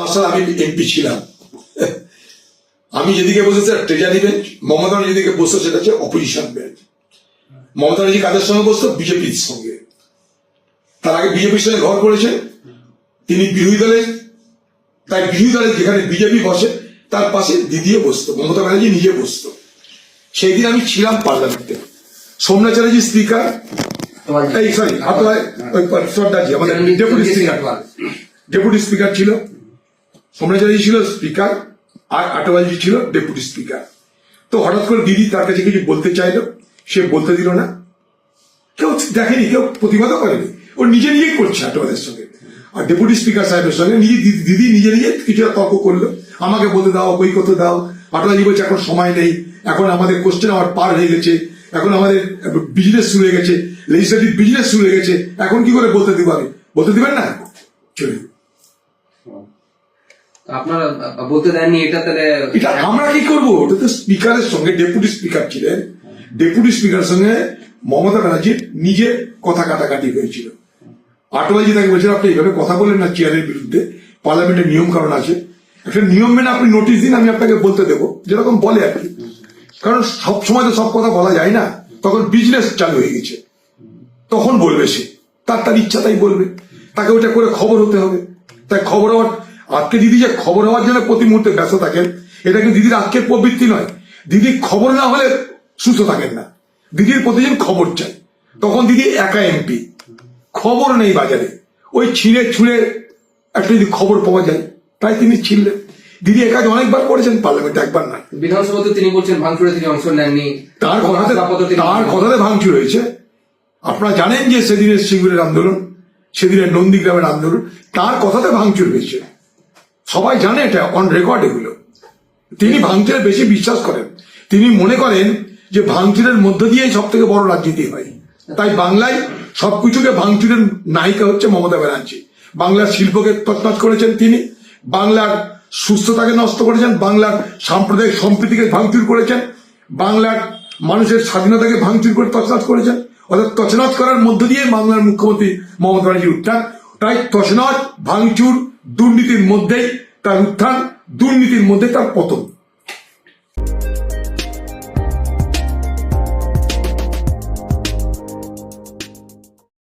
পাঁচ সাল আমি এমপি ছিলাম। আমি যেদিকে বসেছি ট্রেজারি বেঞ্চ মমতা যেদিকে বসতো সেটা হচ্ছে অপোজিশন বেঞ্চ মমতা ব্যানার্জি কাদের সঙ্গে বসতো? বিজেপির সঙ্গে। তার আগে বিজেপির সঙ্গে ঘর করেছে। তিনি বিরোধী দলের তাই বিরোধী দলের যেখানে বিজেপি বসে তার পাশে দিদিও বসতো মমতা ব্যানার্জি নিজে বসতো। সেই দিন আমি ছিলাম পার্লামেন্টে। সোমনাথ চ্যাটার্জি স্পিকার। এই সরি আপনার ডেপুটি স্পিকার। ডেপুটি স্পিকার ছিল। সোমনাথ ছিল স্পিকার আর আটোয়ালজি ছিল ডেপুটি স্পিকার তো হঠাৎ করে দিদি তার কাছে কিছু বলতে চাইলো, সে বলতে দিল না। কেউ দেখেনি, কেউ প্রতিবাদও করেনি। ও নিজে নিজেই করছে আটোয়ালের সঙ্গে। আর ডেপুটি স্পিকার সাহেবের সঙ্গে নিজে দিদি- নিজে নিজে কিছুটা তর্ক করল। আমাকে বলতে দাও বই করতে দাও আটোয়ালজি বলছে, এখন সময় নেই। এখন আমাদের কোশ্চেন আমার পার হয়ে গেছে। এখন আমাদের বিজনেস শুরু হয়ে গেছে। লেজিসলেটিভ বিজনেস শুরু হয়ে গেছে। এখন কি করে বলতে দিব আমি? বলতে দিবেন না? চলে আপনারা বলতে দেননি এটা তাহলে এটা আমরা কি করব? ওটা তো স্পিকারের সঙ্গে ডেপুটি স্পিকার ছিলেন। ডেপুটি স্পিকারের সঙ্গে মমতা ব্যানার্জির নিজে কথা কাটাকাটি হয়েছিল। আটোয়াজি তাকে বলছেন আপনি এইভাবে কথা বলেন না চেয়ারের বিরুদ্ধে। পার্লামেন্টের নিয়ম কারণ আছে। একটা নিয়ম মেনে আপনি নোটিশ দিন, আমি আপনাকে বলতে দেবো। যেরকম বলে আর কি। কারণ সব সময় তো সব কথা বলা যায় না। তখন বিজনেস চালু হয়ে গেছে। তখন বলবে সে। তার তার ইচ্ছা তাই বলবে। তাকে ওটা করে খবর হতে হবে। তাই খবর হওয়ার আজকে দিদি যে খবর হওয়ার জন্য প্রতি মুহূর্তে ব্যস্ত থাকেন এটা কিন্তু দিদির আজকের প্রবৃত্তি নয়। দিদি খবর না হলে সুস্থ থাকেন না। দিদির প্রতিদিন খবর চাই। তখন দিদি একা এমপি। খবর নেই বাজারে। ওই ছিঁড়ে ছুঁড়ে একটা যদি খবর পাওয়া যায় তাই তিনি ছিললেন দিদি এ কাজ অনেকবার করেছেন পার্লামেন্টে একবার না বিধানসভাতে তিনি বলছেন ভাঙচুরে তিনি অংশ নেননি। তার কথাতে তার কথাতে ভাঙচুর হয়েছে। আপনারা জানেন যে সেদিনের সিঙ্গুরের আন্দোলন সেদিনের নন্দীগ্রামের আন্দোলন তার কথাতে ভাঙচুর হয়েছে। সবাই জানে এটা অন রেকর্ড এগুলো। তিনি ভাঙচুরে বেশি বিশ্বাস করেন। তিনি মনে করেন যে ভাঙচুরের মধ্য দিয়েই সব থেকে বড় রাজনীতি হয়। তাই বাংলায় সবকিছুকে ভাঙচুরের নায়িকা হচ্ছে মমতা ব্যানার্জি। বাংলার শিল্পকে তছনছ করেছেন তিনি। বাংলার সুস্থতাকে নষ্ট করেছেন। বাংলার সাম্প্রদায়িক সম্প্রীতিকে ভাঙচুর করেছেন। বাংলার মানুষের স্বাধীনতাকে ভাঙচুর করে তছনছ করেছেন। অর্থাৎ তছনছ করার মধ্য দিয়ে বাংলার মুখ্যমন্ত্রী মমতা ব্যানার্জির উত্থান তাই তছনছ, ভাঙচুর, দুর্নীতির মধ্যেই তার উত্থান দুর্নীতির মধ্যে তার পতন।